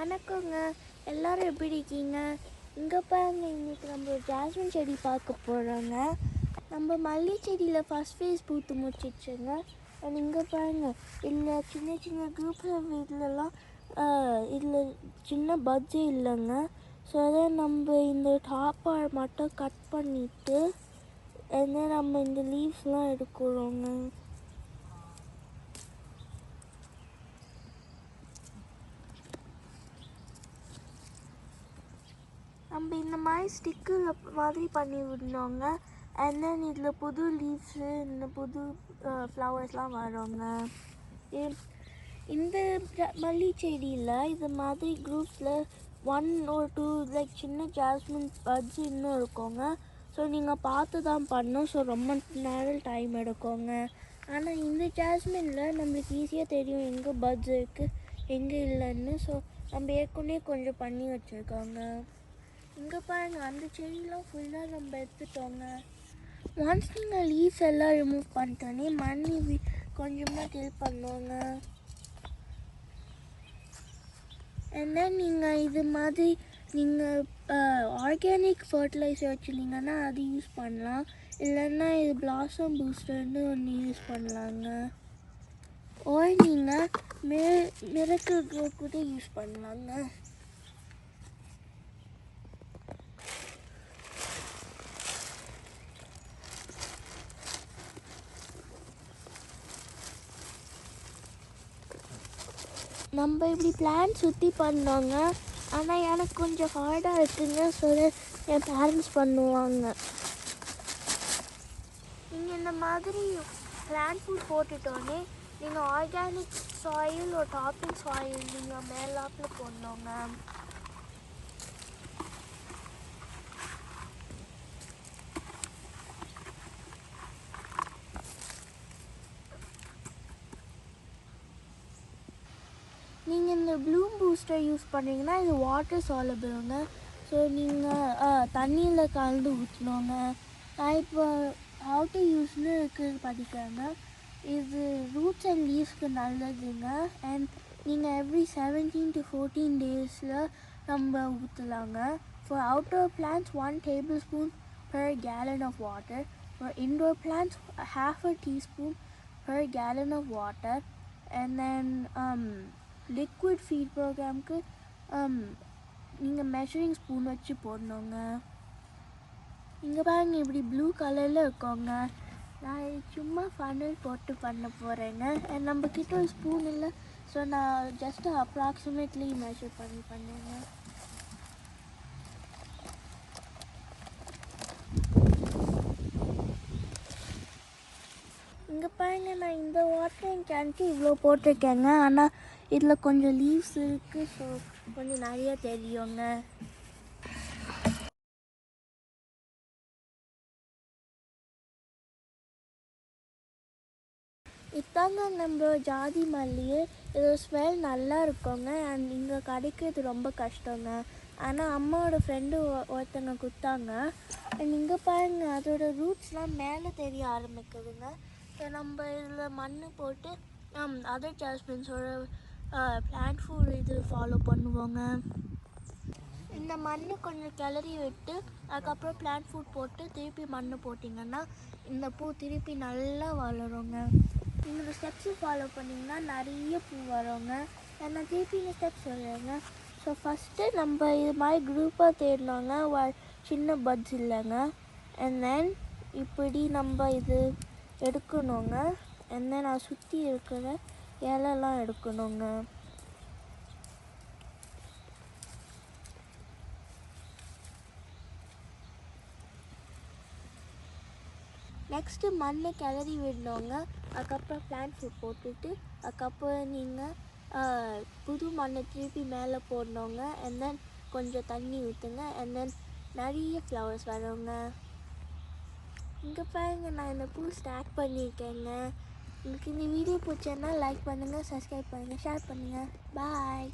வணக்கங்க. எல்லோரும் எப்படி இருக்கீங்க? இங்கே பாருங்க இன்றைக்கி நம்ம ஜாஸ்மின் செடி பார்க்க போகிறோங்க நம்ம மல்லி செடியில் ஃபஸ்ட் ஃபேஸ் பூத்து முடிச்சிடுச்சுங்க. அண்ட் இங்கே பாருங்க இதில் சின்ன சின்ன குரூப்ஸ் வீட்லலாம் இதில் சின்ன பஜ்ஜி இல்லைங்க. ஸோ அதை நம்ம இந்த டாப் மட்டும் கட் பண்ணிவிட்டு and நம்ம இந்த லீவ்ஸ்லாம் எடுக்கிறோங்க நம்ம இந்த மாதிரி ஸ்டிக்கில் மாதிரி பண்ணி விடணுங்க. அண்ட் தென் இதில் புது லீவ்ஸு இந்த புது ஃப்ளவர்ஸ்லாம் வரோங்க. இந்த மல்லி செடியில் இது மாதிரி குரூப்ஸில் ஒன் ஒரு டூ லைக் சின்ன ஜாஸ்மின் பட்ஸ் இன்னும் இருக்குங்க. ஸோ நீங்கள் பார்த்து தான் பண்ணணும். ஸோ ரொம்ப நேரம் டைம் எடுக்குங்க. ஆனால் இந்த ஜாஸ்மினில் நம்மளுக்கு ஈஸியாக தெரியும் எங்கே பட்ஸ் இருக்குது எங்கே இல்லைன்னு. ஸோ நம்ம ஏற்கனவே கொஞ்சம் பண்ணி வச்சுருக்கோங்க. இங்கே பாருங்க அந்த செடியெலாம் ஃபுல்லாக நம்ம எடுத்துட்டோங்க. ஒன்ஸ் நீங்கள் லீவ்ஸ் எல்லாம் ரிமூவ் பண்ணிட்டோன்னே மண்ணி கொஞ்சமாக டில் பண்ணுவாங்க ஏன்னா நீங்கள் இது மாதிரி நீங்கள் ஆர்கானிக் ஃபர்டிலைசர் வச்சுருந்தீங்கன்னா அது யூஸ் பண்ணலாம். இல்லைன்னா இது பிளாசம் பூஸ்டர்னு ஒன்று யூஸ் பண்ணலாங்க. ஓய் நீங்கள் மே மிரக்கல் க்ரோ கூட யூஸ் பண்ணலாங்க. நம்ம இப்படி பிளான் சுற்றி பண்ணோங்க. ஆனால் எனக்கு கொஞ்சம் ஹார்டாக இருக்குங்க. ஸோ என் பேரண்ட்ஸ் பண்ணுவாங்க. நீங்கள் இந்த மாதிரி பிளான் ஃபுட் போட்டுட்டோன்னே நீங்கள் ஆர்கானிக் சாயில் ஒரு டாப்பிங் சாயில் நீங்கள் மேலாப்பில் போடணுங்க நீங்கள் இந்த ப்ளூம் பூஸ்டர் யூஸ் பண்ணீங்கன்னா இது வாட்டர் சாலபிளுங்க ஸோ நீங்கள் தண்ணியில் கலந்து ஊற்றணுங்க நான் இப்போ ஹவு டு யூஸ்னு இருக்குது படிக்கிறேங்க இது ரூட்ஸ் அண்ட் லீவ்ஸ்க்கு நல்லதுங்க அண்ட் நீங்கள் எவ்ரி செவன்டீன் டு ஃபோர்டீன் டேஸில் நம்ம ஊற்றலாங்க for outdoor plants one tablespoon per gallon of water. For indoor plants, a half a teaspoon per gallon of water. And then um, liquid feed ப்ரோக்ராம்க்கு நீங்கள் measuring spoon வச்சு போடணுங்க. இங்கே பாருங்க இப்படி blue கலரில் இருக்கோங்க. நான் சும்மா ஃபனல் போட்டு பண்ண போகிறேங்க நம்மக்கிட்ட ஒரு ஸ்பூன் இல்லை. ஸோ நான் ஜஸ்ட்டு அப்ராக்சிமேட்லி மெஷர் பண்ணி பண்ணேங்க. இங்கே பாருங்க நான் இந்த வாட்டரிங் கேனுக்கு இவ்வளோ போட்டிருக்கேங்க. ஆனால் இதில் கொஞ்சம் லீவ்ஸ் இருக்குது ஸோ கொஞ்சம் நிறைய தெரியுங்க. இதாங்க நம்ம ஜாதி மல்லியே இதோட ஸ்மெல் நல்லா இருக்குங்க அண்ட் இங்கே கிடைக்கிறது ரொம்ப கஷ்டங்க. ஆனால் அம்மாவோட ஃப்ரெண்டு ஒருத்தங்க கொடுத்தாங்க. அண்ட் இங்கே பாருங்க அதோட ரூட்ஸ்லாம் மேலே தெரிய ஆரம்பிக்குதுங்க. நம்ம இதில் மண் போட்டு அதர் ஜாஸ்மின்ஸோட பிளான்ட் ஃபுட் இது ஃபாலோ பண்ணுவோங்க. இந்த மண் கொஞ்சம் கிளறி விட்டு அதுக்கப்புறம் பிளான்ட் ஃபுட் போட்டு திருப்பி மண் போட்டிங்கன்னா இந்த பூ திருப்பி நல்லா வளருங்க. இந்த ஸ்டெப்ஸு ஃபாலோ பண்ணிங்கன்னா நிறைய பூ வருங்க. நான் திருப்பி இந்த ஸ்டெப்ஸ் சொல்லுங்க ஸோ ஃபஸ்ட்டு நம்ம இது மாதிரி குரூப்பாக தேடினோங்க வ- சின்ன பட்ஸ் இல்லைங்க. அண்ட் தென் இப்படி நம்ம இது எடுக்கணுங்க. என்ன நான் சுற்றி இருக்கிற இலைலாம் எடுக்கணுங்க. நெக்ஸ்ட்டு மண்ணை கிளறி விடணுங்க. அதுக்கப்புறம் பிளான்ட் ஃபுட் போட்டுட்டு அதுக்கப்புறம் நீங்கள் புது மண்ணை திருப்பி மேலே போடணுங்க. அண்ட் தென் கொஞ்சம் தண்ணி ஊற்றுங்க அண்ட் தென் நிறைய ஃப்ளவர்ஸ் வருங்க இங்கே பாருங்க நான் இந்த பூ ஸ்டார்ட் பண்ணியிருக்கேங்க உங்களுக்கு இந்த வீடியோ பிடிச்சதுன்னா லைக் பண்ணுங்கள் சப்ஸ்கிரைப் பண்ணுங்கள் ஷேர் பண்ணுங்கள் பாய்